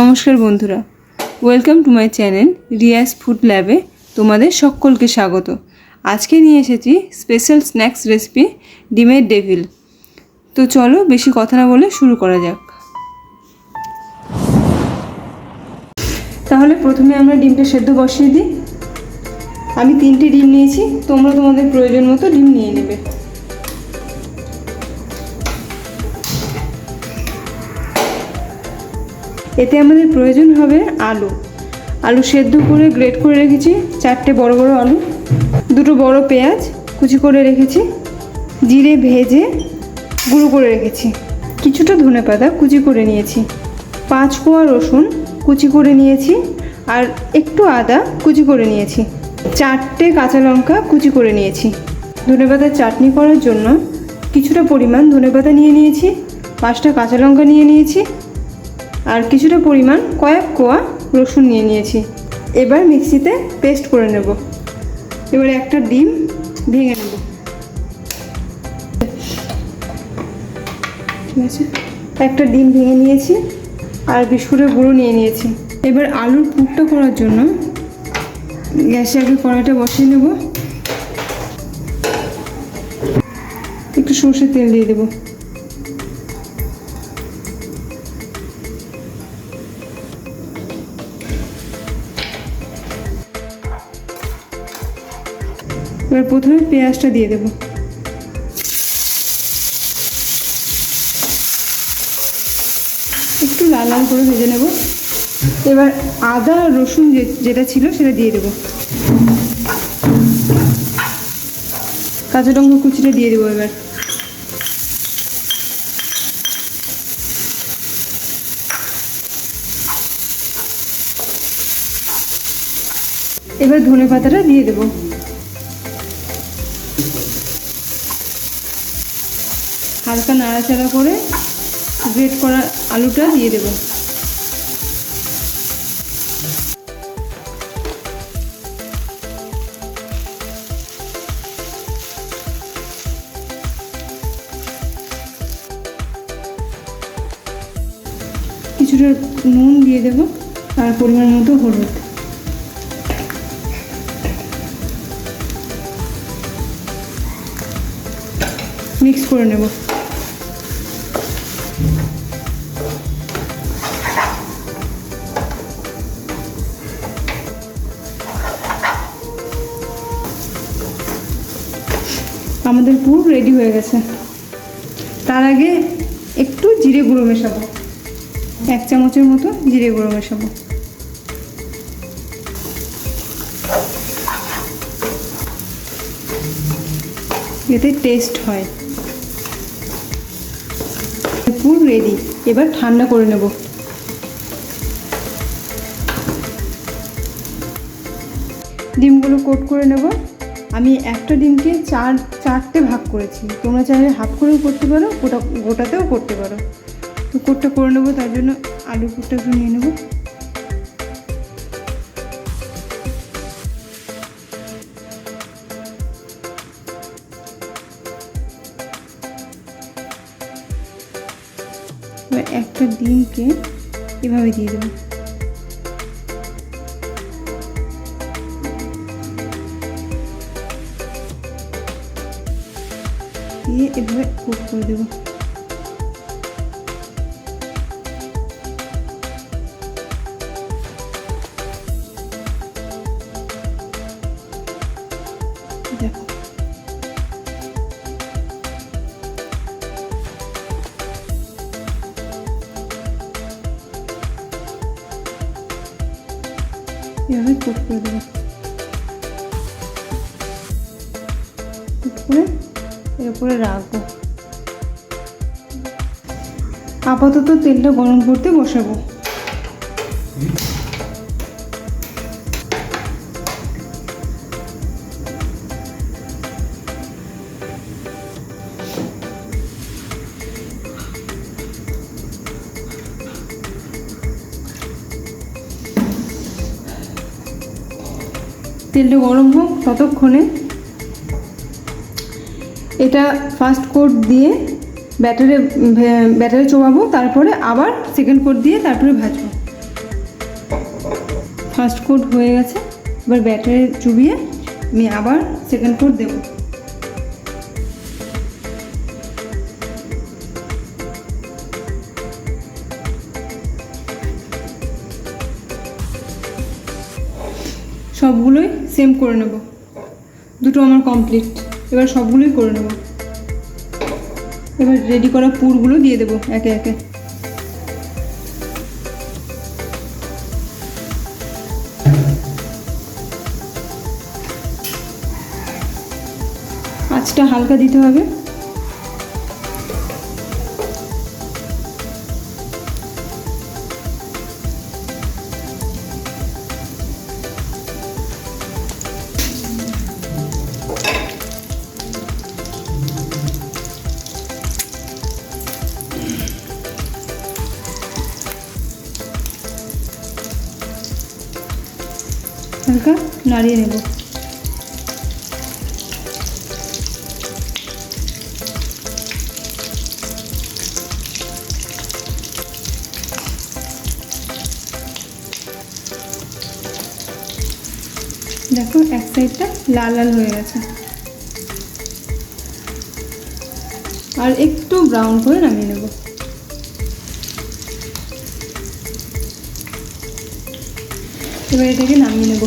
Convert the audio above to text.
নমস্কার বন্ধুরা। Welcome to my channel Riya's food ল্যাবে তোমাদের সকলকে স্বাগত। আজকে নিয়ে এসেছি স্পেশাল স্ন্যাক্স রেসিপি ডিমের ডেভিল তো চলো বেশি কথা না বলে শুরু করা যাক। তাহলে প্রথমে আমরা ডিমটা সেদ্ধ বসিয়ে দিই। আমি তিনটে ডিম নিয়েছি, তোমরা তোমাদের প্রয়োজন মতো ডিম নিয়ে নেবে। এতে আমাদের প্রয়োজন হবে আলু। আলু সেদ্ধ করে গ্রেট করে রেখেছি, চারটে বড় বড় আলু, দুটো বড় পেঁয়াজ কুচি করে রেখেছি, জিরে ভেজে গুঁড়ো করে রেখেছি। কিছুটা ধনে পাতা কুচি করে নিয়েছি, পাঁচ কোয়া রসুন কুচি করে নিয়েছি, আর একটু আদা কুচি করে নিয়েছি, চারটে কাঁচা লঙ্কা কুচি করে নিয়েছি। ধনেপাতার চাটনি করার জন্য কিছুটা পরিমাণ ধনেপাতা নিয়ে নিয়েছি, পাঁচটা কাঁচা লঙ্কা নিয়ে নিয়েছি আর কিছুটা পরিমাণ কয়েক কোয়া রসুন নিয়ে নিয়েছি। এবার মিক্সিতে পেস্ট করে নেব। এবার একটা ডিম ভেঙে নেব। ঠিক আছে? একটা ডিম ভেঙে নিয়েছি আর বিস্কুটের গুঁড়ো নিয়ে নিয়েছি। এবার আলুর পুরটা করার জন্য গ্যাসে আগে কড়াইটা বসিয়ে নেব। একটু সর্ষের তেল দিয়ে দেবো। এবার প্রথমে পেঁয়াজটা দিয়ে দেবো। একটু লাল লাল করে ভেজে নেব। এবার আদা রসুন যেটা ছিল সেটা দিয়ে দেবো। কাঁচা লঙ্কা কুচিটা দিয়ে দেবো এবার। এবার ধনে পাতাটা দিয়ে দেবো। হালকা নাড়াচাড়া করে গ্রেট করা আলুটা দিয়ে দেবো। কিছুটা নুন দিয়ে দেবো আর পরিমাণ মতো হলুদ। মিক্স করে নেব। আমাদের পুর রেডি হয়ে গেছে। তার আগে একটু জিরে গুঁড়ো মেশাবো। এক চামচের মতো জিরে গুঁড়ো মেশাবো। এতে টেস্ট হয়। পুর রেডি এবার ঠান্ডা করে নেব। ডিমগুলো কোট করে নেব। আমি একটা ডিমকে চার, চারটে ভাগ করেছি। তোমরা চাইলে হাফ করেও করতে পারো, গোটা, গোটাতেও করতে পারো। তো কোটটা করে নেব, তার জন্য আলু কোটটা একটু নিয়ে নেব। একটা ডিমকে এভাবে দিয়ে দেবো। দিয়ে এভাবে কোট করে দেবো দেখো এভাবে কোট করে দেবো কোট করে এর উপরে রাখব আপাতত তেলটা গরম করতে বসাবো। তেলটা গরম হোক ততক্ষণে এটা ফার্স্ট কোট দিয়ে ব্যাটারে ব্যাটারে চোবাবো তারপরে আবার সেকেন্ড কোট দিয়ে তারপরে ভাজবো। ফার্স্ট কোট হয়ে গেছে, এবার ব্যাটারে চুবিয়ে আমি আবার সেকেন্ড কোট দেবো। সবগুলোই সেম করে নেব। দুটো আমার কমপ্লিট এবার সবগুলোই করে নেব। এবার রেডি করা পুরগুলো দিয়ে দেবো একে একে। আঁচটা হালকা দিতে হবে। হালকা নাড়িয়ে নেব। দেখো, এক সাইডটা লাল লাল হয়ে গেছে। আর একটু ব্রাউন করে নামিয়ে নেব। এবার এটাকে নামিয়ে নেব।